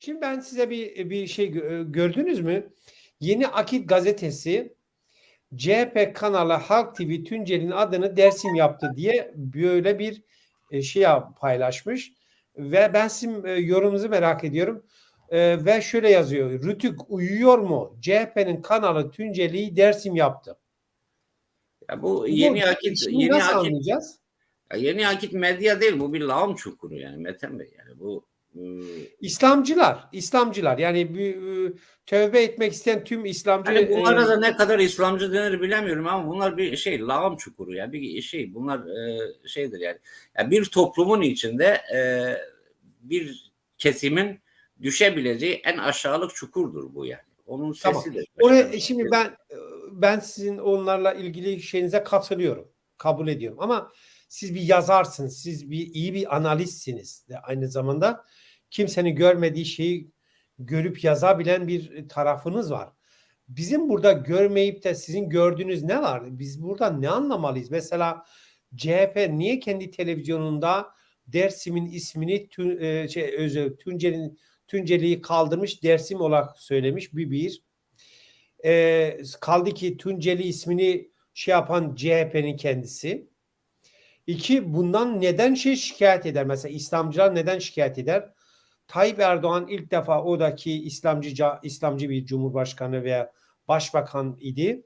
Şimdi ben size bir bir şey gö- gördünüz mü? Yeni Akit gazetesi CHP kanalı Halk TV Tunceli'nin adını Dersim yaptı diye böyle bir e, şey paylaşmış ve ben sizin e, yorumunuzu merak ediyorum. E, ve şöyle yazıyor. Rütük uyuyor mu? CHP'nin kanalı Tunceli'yi Dersim yaptı. Ya bu Bu- yeni akit Şimdi yeni nasıl akit anlayacağız? ya yeni akit medya değil bu bir lağım çukuru yani Metin Bey yani bu İslamcılar, İslamcılar yani bir, e, tövbe etmek isteyen tüm İslamcı Hani bunlara e, da ne kadar İslamcı denir bilemiyorum ama bunlar bir şey lağım çukuru yani bir şey bunlar e, şeydir yani. yani bir toplumun içinde e, bir kesimin düşebileceği en aşağılık çukurdur bu yani. Onun Tamam. sesidir. Oraya şimdi ben ben sizin onlarla ilgili şeyinize katılıyorum. Kabul ediyorum. Ama siz bir yazarsınız. Siz bir iyi bir analistsiniz de aynı zamanda. Kimsenin görmediği şeyi görüp yazabilen bir tarafınız var. Bizim burada görmeyip de sizin gördüğünüz ne var? Biz burada ne anlamalıyız? Mesela CHP niye kendi televizyonunda Dersim'in ismini Tün- e, şey, özür Tunceli'nin Tunceli'yi kaldırmış Dersim olarak söylemiş bir bir. Ee, kaldı ki Tunceli ismini şey yapan CHP'nin kendisi. İki, bundan neden şey şikayet eder? Mesela İslamcılar neden şikayet eder? Tayyip Erdoğan ilk defa odaki İslamcı, İslamcı bir cumhurbaşkanı veya başbakan idi.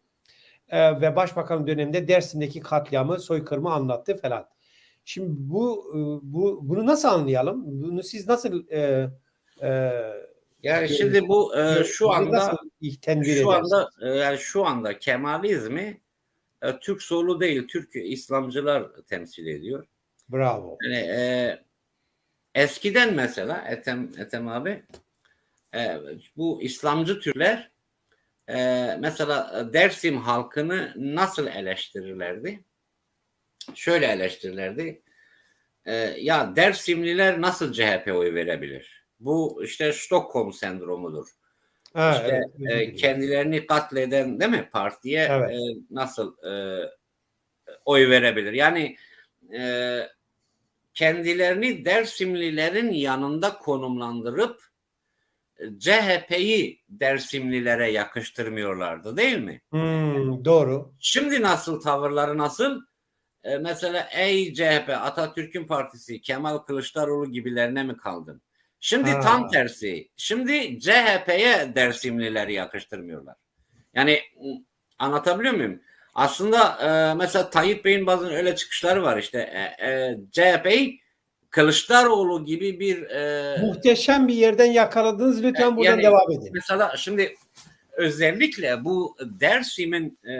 Ee, ve başbakan döneminde Dersim'deki katliamı, soykırımı anlattı falan. Şimdi bu, e, bu bunu nasıl anlayalım? Bunu siz nasıl e, e, Yani şimdi bu e, şu anda şu anda e, yani şu anda Kemalizmi e, Türk solu değil Türk İslamcılar temsil ediyor. Bravo. Yani e, eskiden mesela Ethem Ethem abi e, bu İslamcı Türkler e, mesela Dersim halkını nasıl eleştirirlerdi? Şöyle eleştirirlerdi. E, ya Dersimliler nasıl CHP oy verebilir? Bu işte Stockholm sendromudur. Ha, İşte evet, e, kendilerini katleden değil mi partiye Evet. e, nasıl e, oy verebilir? Yani e, kendilerini Dersimlilerin yanında konumlandırıp e, CHP'yi Dersimlilere yakıştırmıyorlardı değil mi? Hmm, doğru. Şimdi nasıl tavırları nasıl? E, mesela ey CHP Atatürk'ün partisi Kemal Kılıçdaroğlu gibilerine mi kaldın? Şimdi Ha. tam tersi. Şimdi CHP'ye Dersimlileri yakıştırmıyorlar. Yani anlatabiliyor muyum? Aslında e, mesela Tayyip Bey'in bazen öyle çıkışları var işte e, e, CHP'yi Kılıçdaroğlu gibi bir e, Muhteşem bir yerden yakaladınız. Lütfen Yani- buradan devam edin. mesela şimdi özellikle bu Dersim'in e,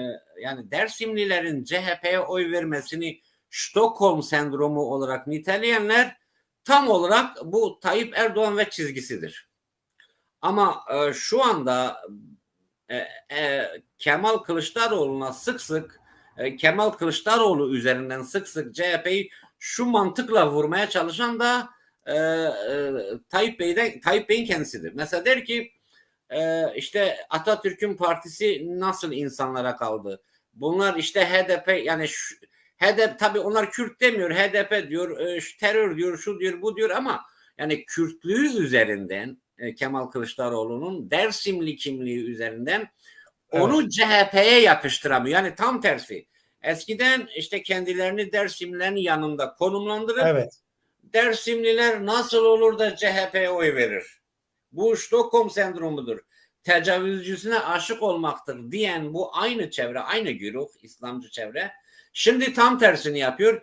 yani Dersimlilerin CHP'ye oy vermesini Stockholm sendromu olarak niteleyenler tam olarak bu Tayyip Erdoğan ve çizgisidir. Ama e, şu anda e, e, Kemal Kılıçdaroğlu'na sık sık e, Kemal Kılıçdaroğlu üzerinden sık sık CHP'yi şu mantıkla vurmaya çalışan da e, e, Tayyip Bey'den Tayyip Bey'in kendisidir. Mesela der ki e, işte Atatürk'ün partisi nasıl insanlara kaldı? Bunlar işte HDP yani şu, HDP tabii onlar Kürt demiyor. HDP diyor, e, şu terör diyor, şu diyor, bu diyor ama yani Kürtlüğü üzerinden e, Kemal Kılıçdaroğlu'nun Dersimli kimliği üzerinden onu CHP'ye yakıştıramıyor. Yani tam tersi. Eskiden işte kendilerini Dersimlilerin yanında konumlandırıp Evet. Dersimliler nasıl olur da CHP'ye oy verir? Bu Stockholm sendromudur. Tecavüzcüsüne aşık olmaktır diyen bu aynı çevre, aynı güruh, İslamcı çevre. Şimdi tam tersini yapıyor.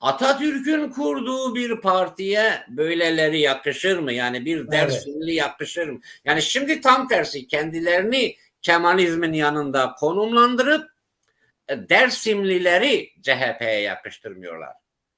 Atatürk'ün kurduğu bir partiye böyleleri yakışır mı? Yani bir Dersimli yakışır mı? Yani şimdi tam tersi kendilerini Kemalizmin yanında konumlandırıp e, Dersimlileri CHP'ye yakıştırmıyorlar.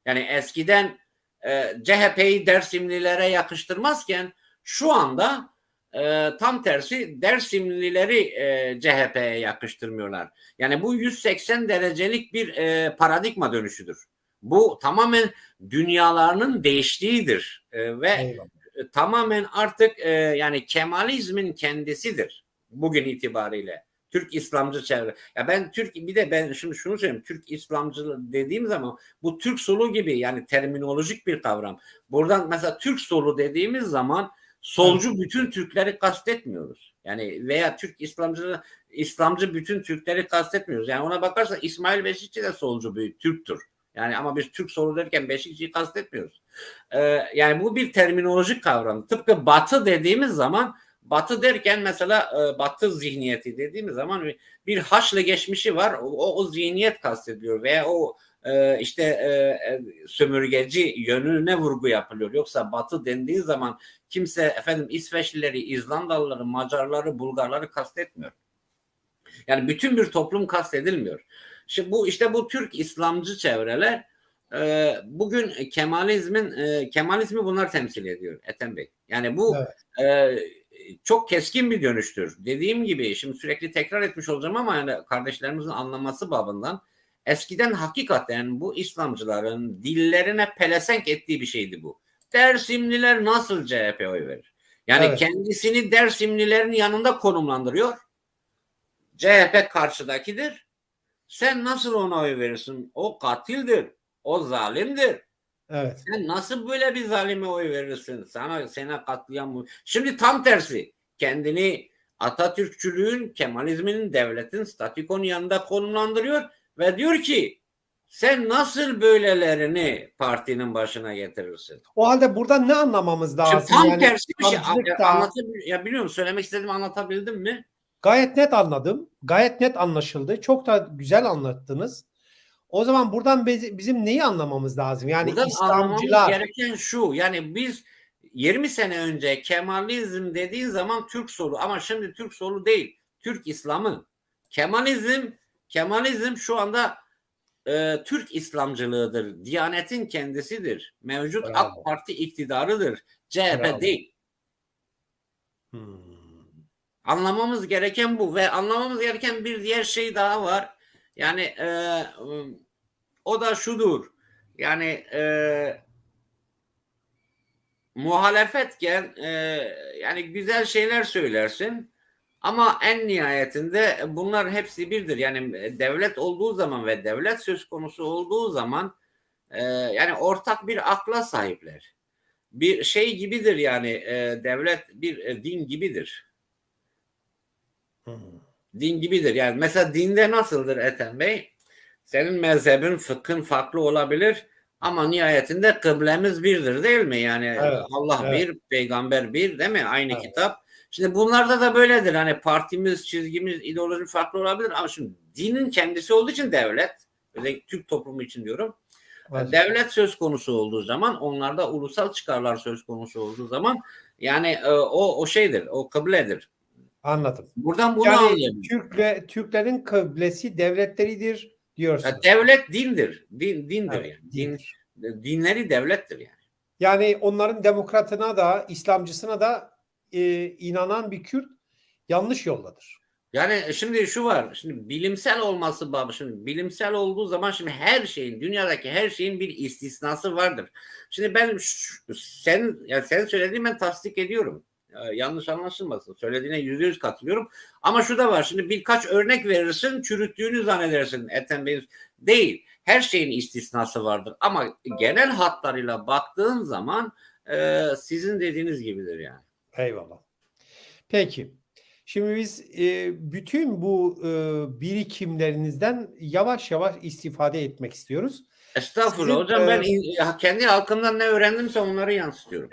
Yani eskiden e, CHP'yi Dersimlilere yakıştırmazken şu anda e, tam tersi Dersimlileri e, CHP'ye yakıştırmıyorlar. Yani bu 180 derecelik bir e, paradigma dönüşüdür. Bu tamamen dünyalarının değiştiğidir E, ve Eyvallah. e, tamamen artık e, yani Kemalizmin kendisidir bugün itibariyle. Türk İslamcı çevre. Ya ben Türk bir de ben şimdi şunu söyleyeyim. Türk İslamcı dediğim zaman bu Türk solu gibi yani terminolojik bir kavram. Buradan mesela Türk solu dediğimiz zaman solcu bütün Türkleri kastetmiyoruz. Yani veya Türk İslamcı İslamcı bütün Türkleri kastetmiyoruz. Yani ona bakarsan İsmail Beşikçi de solcu bir Türktür. Yani ama biz Türk solu derken Beşikçi'yi kastetmiyoruz. Ee, yani bu bir terminolojik kavram. Tıpkı Batı dediğimiz zaman Batı derken mesela e, Batı zihniyeti dediğimiz zaman bir- bir haçlı geçmişi var. O, o zihniyet kastediyor veya o e, işte e, e, sömürgeci yönüne vurgu yapılıyor. Yoksa Batı dendiği zaman kimse efendim İsveçlileri, İzlandalıları, Macarları, Bulgarları kastetmiyor. Yani bütün bir toplum kastedilmiyor. Şimdi bu işte bu Türk İslamcı çevreler e, bugün Kemalizmin e, Kemalizmi bunlar temsil ediyor Ethem Bey. Yani bu e, çok keskin bir dönüştür. Dediğim gibi şimdi sürekli tekrar etmiş olacağım ama yani kardeşlerimizin anlaması babından eskiden hakikaten bu İslamcıların dillerine pelesenk ettiği bir şeydi bu. Dersimliler nasıl CHP oy verir? Yani Evet. kendisini Dersimlilerin yanında konumlandırıyor. CHP karşıdakidir. Sen nasıl ona oy verirsin? O katildir. O zalimdir. Evet. Sen nasıl böyle bir zalime oy verirsin? Sana sana katliam bu. Şimdi tam tersi. Kendini Atatürkçülüğün, Kemalizmin, devletin, statikonun yanında konumlandırıyor ve diyor ki sen nasıl böylelerini partinin başına getirirsin? O halde burada ne anlamamız lazım? Şimdi tam Yani tersi bir şey. Da- anlatabil- ya biliyorum söylemek istediğimi anlatabildim mi? Gayet net anladım. Gayet net anlaşıldı. Çok da güzel anlattınız. O zaman buradan biz- bizim neyi anlamamız lazım? Yani Buradan İslamcılar gereken şu. Yani biz 20 sene önce Kemalizm dediğin zaman Türk solu ama şimdi Türk solu değil. Türk İslamı. Kemalizm Kemalizm şu anda e, Türk İslamcılığıdır. Diyanetin kendisidir. Mevcut Bravo. AK Parti iktidarıdır. CHP Bravo. değil. Hmm. Anlamamız gereken bu ve anlamamız gereken bir diğer şey daha var. Yani e, o da şudur. Yani e, muhalefetken e, yani güzel şeyler söylersin ama en nihayetinde bunlar hepsi birdir. Yani devlet olduğu zaman ve devlet söz konusu olduğu zaman e, yani ortak bir akla sahipler. Bir şey gibidir yani e, devlet bir e, din gibidir Hmm. din gibidir. Yani mesela dinde nasıldır Ethem Bey? Senin mezhebin, fıkhın farklı olabilir ama nihayetinde kıblemiz birdir değil mi? Yani Evet, Allah evet. bir, peygamber bir değil mi? Aynı Evet. kitap. Şimdi bunlarda da böyledir. Hani partimiz, çizgimiz, ideoloji farklı olabilir ama şimdi dinin kendisi olduğu için devlet, özellikle Türk toplumu için diyorum. Evet. Devlet söz konusu olduğu zaman, onlarda ulusal çıkarlar söz konusu olduğu zaman yani e, o o şeydir, o kıbledir. Anladım. Buradan bunu Yani anlayabiliriz. Türk ve Türklerin kıblesi devletleridir diyorsunuz. Ya devlet dindir. Din dindir Evet, yani. Din, dindir. dinleri devlettir yani. Yani onların demokratına da İslamcısına da e, inanan bir Kürt yanlış yoldadır. Yani şimdi şu var. Şimdi bilimsel olması babı. Şimdi bilimsel olduğu zaman şimdi her şeyin dünyadaki her şeyin bir istisnası vardır. Şimdi ben şu- sen ya sen söylediğin ben tasdik ediyorum. Yanlış anlaşılmasın. Söylediğine yüzde yüz katılıyorum. Ama şu da var. Şimdi birkaç örnek verirsin, çürüttüğünü zannedersin. Ethem Bey değil. Her şeyin istisnası vardır. Ama genel hatlarıyla baktığın zaman e, sizin dediğiniz gibidir yani. Eyvallah. Peki. Şimdi biz e, bütün bu e, birikimlerinizden yavaş yavaş istifade etmek istiyoruz. Estağfurullah Sizin, hocam ben e, kendi halkımdan ne öğrendimse onları yansıtıyorum.